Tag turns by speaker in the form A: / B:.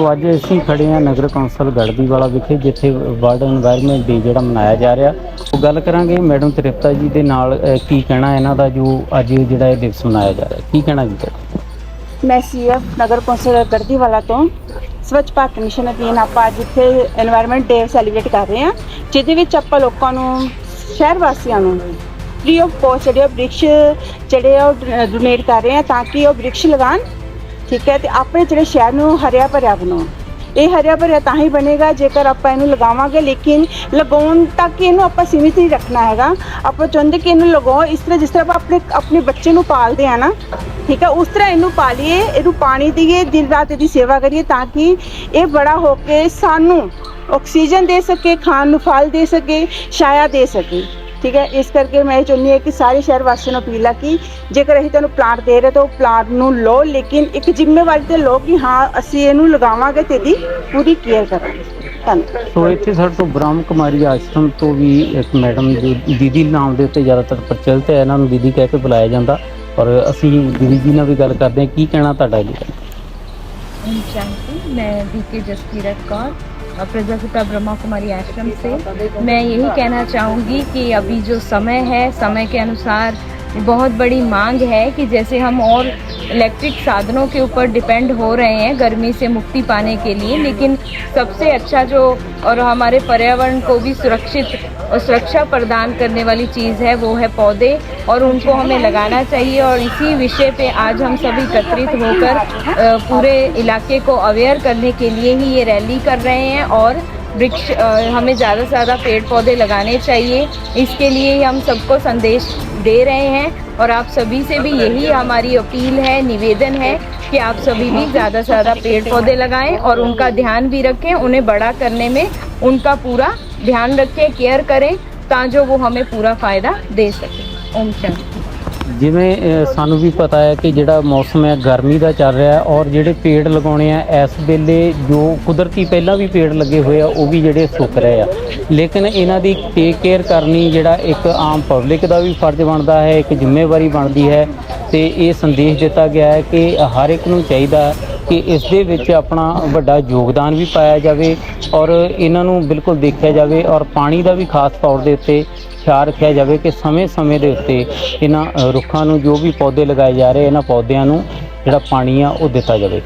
A: ਸੋ ਅੱਜ ਅਸੀਂ ਖੜੇ ਆ ਨਗਰ ਕੌਂਸਲ ਗੜਦੀਵਾਲਾ ਵਿਖੇ, ਜਿੱਥੇ ਵਰਲਡ এনवायरमेंट ਡੇ ਜਿਹੜਾ ਮਨਾਇਆ ਜਾ ਰਿਹਾ। ਉਹ ਗੱਲ ਕਰਾਂਗੇ ਮੈਡਮ ਤ੍ਰਿਪਤਾ ਜੀ ਦੇ ਨਾਲ ਕੀ ਕਹਿਣਾ ਇਹਨਾਂ ਦਾ ਜੋ ਅੱਜ ਜਿਹੜਾ ਇਹ ਦਿਵਸ ਮਨਾਇਆ ਜਾ ਰਿਹਾ। ਕੀ ਕਹਿਣਾ ਜੀ
B: ਮੈਂ ਸੀ ਸੀਐਫ ਨਗਰ ਕੌਂਸਲ ਗੜਦੀਵਾਲਾ ਤੋਂ ਸਵੱਛ ਭਾਰਤ ਮਿਸ਼ਨ ਅਧੀਨ ਆਪਾਂ ਅੱਜ ਇੱਥੇ এনवायरमेंट ਡੇ ਸੈਲੀਬ੍ਰੇਟ ਕਰ ਰਹੇ ਹਾਂ, ਜਿਹਦੇ ਵਿੱਚ ਆਪਾਂ ਲੋਕਾਂ ਨੂੰ, ਸ਼ਹਿਰ ਵਾਸੀਆਂ ਨੂੰ ਫ੍ਰੀ ਆਫ ਕੋਸਟ ਜਿਹੜੇ ਆ ਬ੍ਰਿਕਸ਼ ਜਿਹੜੇ ਆ ਡੋਨੇਟ ਕਰ ਰਹੇ ਹਾਂ ਤਾਂ ਕਿ ਉਹ ਬ੍ਰਿਕਸ਼ ਲਗਾਉਣ। ਠੀਕ ਹੈ? ਤੇ ਆਪਣੇ ਜਿਹੜੇ ਸ਼ਹਿਰ ਨੂੰ ਹਰਿਆ ਭਰਿਆ ਬਣਾਉਣ ਇਹ ਹਰਿਆ ਭਰਿਆ ਤਾਂ ਹੀ ਬਣੇਗਾ ਜੇਕਰ ਆਪਾਂ ਇਹਨੂੰ ਲਗਾਵਾਂਗੇ, ਲੇਕਿਨ ਲਗਾਉਣ ਤੱਕ ਇਹਨੂੰ ਆਪਾਂ ਸੀਮਿਤ ਨਹੀਂ ਰੱਖਣਾ ਹੈਗਾ। ਆਪਾਂ ਚਾਹੁੰਦੇ ਕਿ ਇਹਨੂੰ ਲਗਾਓ, ਇਸ ਤਰ੍ਹਾਂ ਜਿਸ ਤਰ੍ਹਾਂ ਆਪਾਂ ਆਪਣੇ ਆਪਣੇ ਬੱਚੇ ਨੂੰ ਪਾਲਦੇ ਆ ਨਾ, ਠੀਕ ਹੈ? ਉਸ ਤਰ੍ਹਾਂ ਇਹਨੂੰ ਪਾਲੀਏ, ਇਹਨੂੰ ਪਾਣੀ ਦਈਏ, ਦਿਨ ਰਾਤ ਇਹਦੀ ਸੇਵਾ ਕਰੀਏ ਤਾਂ ਕਿ ਇਹ ਬੜਾ ਹੋ ਕੇ ਸਾਨੂੰ ਆਕਸੀਜਨ ਦੇ ਸਕੇ, ਖਾਣ ਨੂੰ ਫਲ ਦੇ ਸਕੇ, ਛਾਇਆ ਦੇ ਸਕੇ। ਠੀਕ ਹੈ? ਇਸ ਕਰਕੇ ਮੈਂ ਚਾਹੁੰਦੀ ਹਾਂ ਕਿ ਸਾਰੇ ਸ਼ਹਿਰ ਵਾਸੀਆਂ ਨੂੰ ਅਪੀਲ ਆ ਕਿ ਜੇਕਰ ਅਸੀਂ ਤੁਹਾਨੂੰ ਪਲਾਂਟ ਦੇ ਰਹੇ ਤਾਂ ਉਹ ਪਲਾਂਟ ਨੂੰ ਲਓ ਲੇਕਿਨ ਇੱਕ ਜ਼ਿੰਮੇਵਾਰੀ ਤੇ ਲਓ ਕਿ ਹਾਂ ਅਸੀਂ ਇਹਨੂੰ ਲਗਾਵਾਂਗੇ ਤੇ ਦੀ ਪੂਰੀ ਕੇਅਰ ਕਰਾਂਗੇ।
A: ਸੋ ਇੱਥੇ ਸਾਡੇ ਤੋਂ ਬ੍ਰਹਮ ਕੁਮਾਰੀ ਆਸ਼ਰਮ ਤੋਂ ਵੀ ਇੱਕ ਮੈਡਮ ਦੀਦੀ ਨਾਮ ਦੇ ਉੱਤੇ ਜ਼ਿਆਦਾਤਰ ਪ੍ਰਚਲਿਤ ਹੈ। ਇਹਨਾਂ ਨੂੰ ਦੀਦੀ ਕਹਿ ਕੇ ਬੁਲਾਇਆ ਜਾਂਦਾ। ਔਰ ਅਸੀਂ ਦੀਦੀ ਜੀ ਨਾਲ ਵੀ ਗੱਲ ਕਰਦੇ ਹਾਂ। ਕੀ ਕਹਿਣਾ ਤੁਹਾਡਾ ਜੀ?
C: ਮੈਂ ਬੀਕੇ ਜਸਕੀਰਤ ਕੌਰ। प्रजापिता ब्रह्मा कुमारी आश्रम से मैं यही कहना चाहूँगी कि अभी जो समय है समय के अनुसार बहुत बड़ी मांग है कि जैसे हम और इलेक्ट्रिक साधनों के ऊपर डिपेंड हो रहे हैं गर्मी से मुक्ति पाने के लिए, लेकिन सबसे अच्छा जो और हमारे पर्यावरण को भी सुरक्षित और सुरक्षा प्रदान करने वाली चीज़ है, वो है पौधे और उनको हमें लगाना चाहिए और इसी विषय पे आज हम सभी एकत्रित होकर पूरे इलाके को अवेयर करने के लिए ही ये रैली कर रहे हैं और वृक्ष हमें ज़्यादा से ज़्यादा पेड़ पौधे लगाने चाहिए। इसके लिए हम सबको संदेश दे रहे हैं और आप सभी से भी यही हमारी अपील है, निवेदन है कि आप सभी भी ज़्यादा से ज़्यादा पेड़ पौधे लगाएँ और उनका ध्यान भी रखें, उन्हें बड़ा करने में उनका पूरा ध्यान रखें, केयर करें, ताजो वो हमें पूरा फ़ायदा दे सकें। ओम शांति
A: ਜਿਵੇਂ ਸਾਨੂੰ ਵੀ ਪਤਾ ਹੈ ਕਿ ਜਿਹੜਾ ਮੌਸਮ ਹੈ, ਗਰਮੀ ਦਾ ਚੱਲ ਰਿਹਾ ਹੈ ਔਰ ਜਿਹੜੇ ਪੇੜ ਲਗਾਉਣੇ ਆ, ਇਸ ਵੇਲੇ ਜੋ ਕੁਦਰਤੀ ਪਹਿਲਾਂ ਵੀ ਪੇੜ ਲੱਗੇ ਹੋਏ ਆ, ਉਹ ਵੀ ਜਿਹੜੇ ਸੁੱਕ ਰਹੇ ਆ। ਲੇਕਿਨ ਇਹਨਾਂ ਦੀ ਟੇਕ ਕੇਅਰ ਕਰਨੀ ਜਿਹੜਾ ਇੱਕ ਆਮ ਪਬਲਿਕ ਦਾ ਵੀ ਫਰਜ਼ ਬਣਦਾ ਹੈ, ਇੱਕ ਜ਼ਿੰਮੇਵਾਰੀ ਬਣਦੀ ਹੈ ਤੇ ਇਹ ਸੰਦੇਸ਼ ਦਿੱਤਾ ਗਿਆ ਹੈ ਕਿ ਹਰ ਇੱਕ ਨੂੰ ਚਾਹੀਦਾ ਕਿ ਇਸ ਦੇ ਵਿੱਚ ਆਪਣਾ ਵੱਡਾ ਯੋਗਦਾਨ ਵੀ ਪਾਇਆ ਜਾਵੇ ਔਰ ਇਹਨਾਂ ਨੂੰ ਬਿਲਕੁਲ ਦੇਖਿਆ ਜਾਵੇ ਔਰ ਪਾਣੀ ਦਾ ਵੀ ਖਾਸ ਤੌਰ ਦੇ ਉੱਤੇ ਖਿਆਲ ਰੱਖਿਆ ਜਾਵੇ ਕਿ ਸਮੇਂ-ਸਮੇਂ ਦੇ ਉੱਤੇ ਇਹਨਾਂ ਰੁੱਖਾਂ ਨੂੰ ਜੋ ਵੀ ਪੌਦੇ ਲਗਾਏ ਜਾ ਰਹੇ, ਇਹਨਾਂ ਪੌਦਿਆਂ ਨੂੰ ਜਿਹੜਾ ਪਾਣੀ ਆ ਉਹ ਦਿੱਤਾ ਜਾਵੇ।